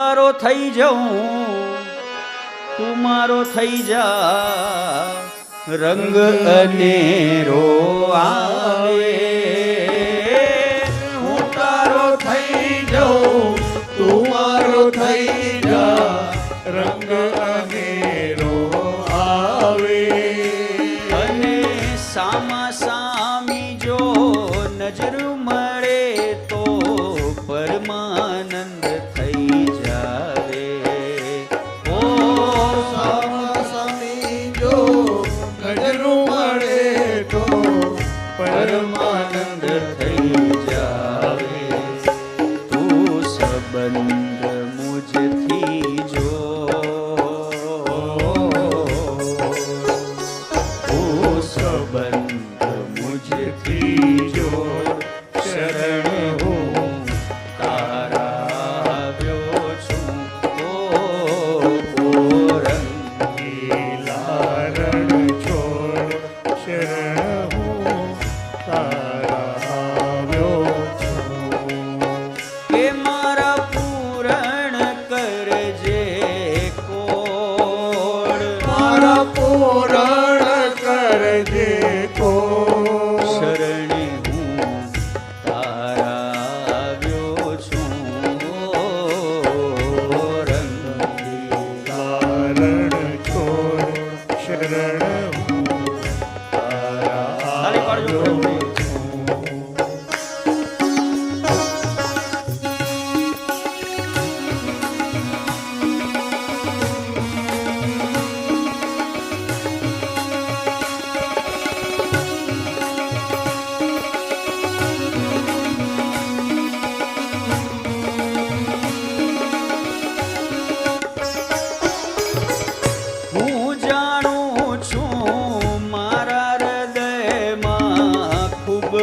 મારો થઈ જાઉં તું મારો થઈ જા. રંગ અનેરો આવે. bần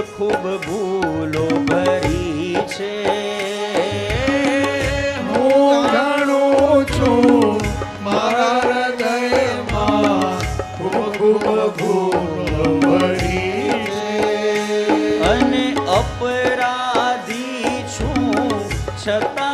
ખૂબ ભૂલો ભરી છે. હું છું મારા હૃદયમાં ખૂબ ખૂબ ભૂલો ભરી અને અપરાધી છું છતાં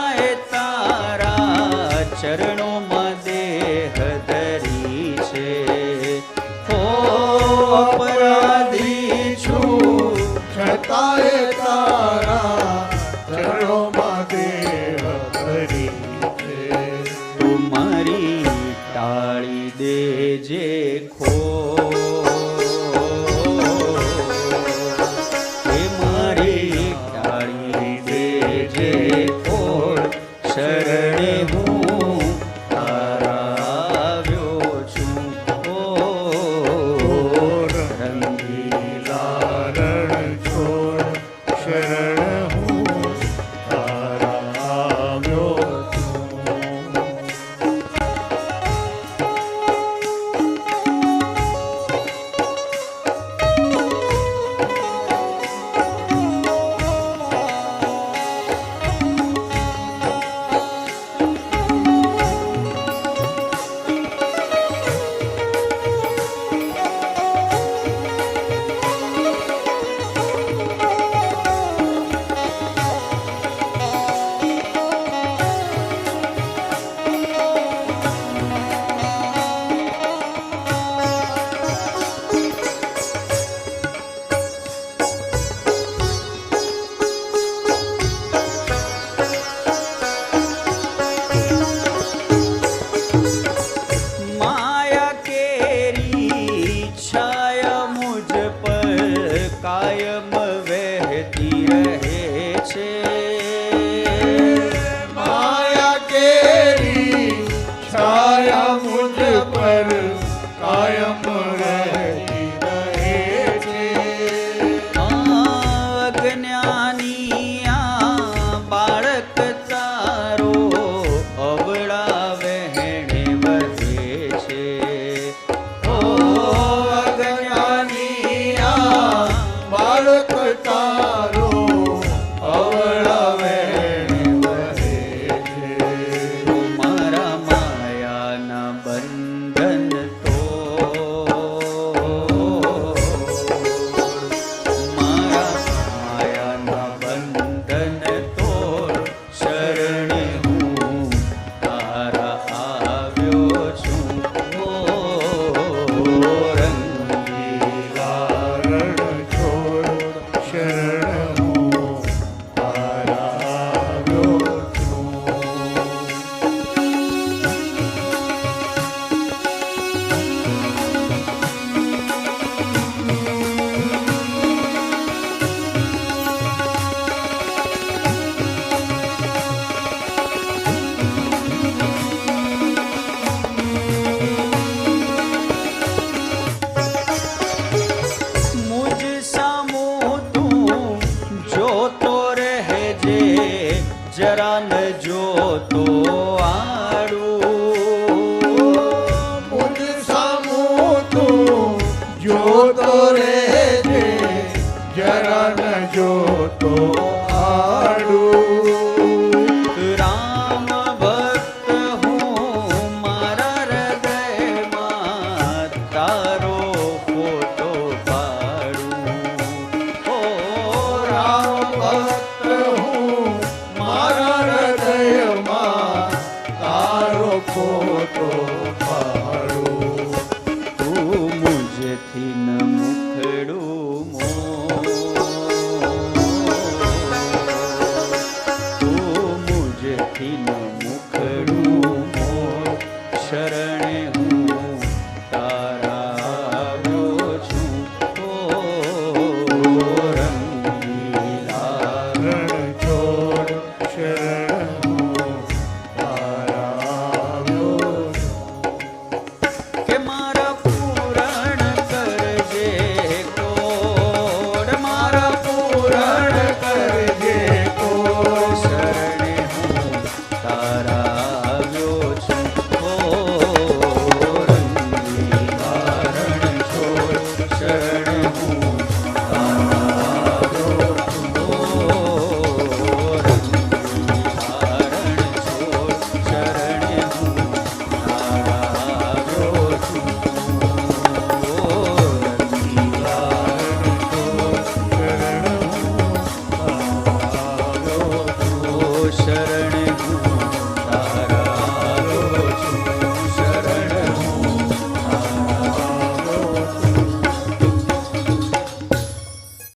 परस कायम તો આ ફોટો પાડું તું મુજથી ન મુખડું મોર તું મુજથી ન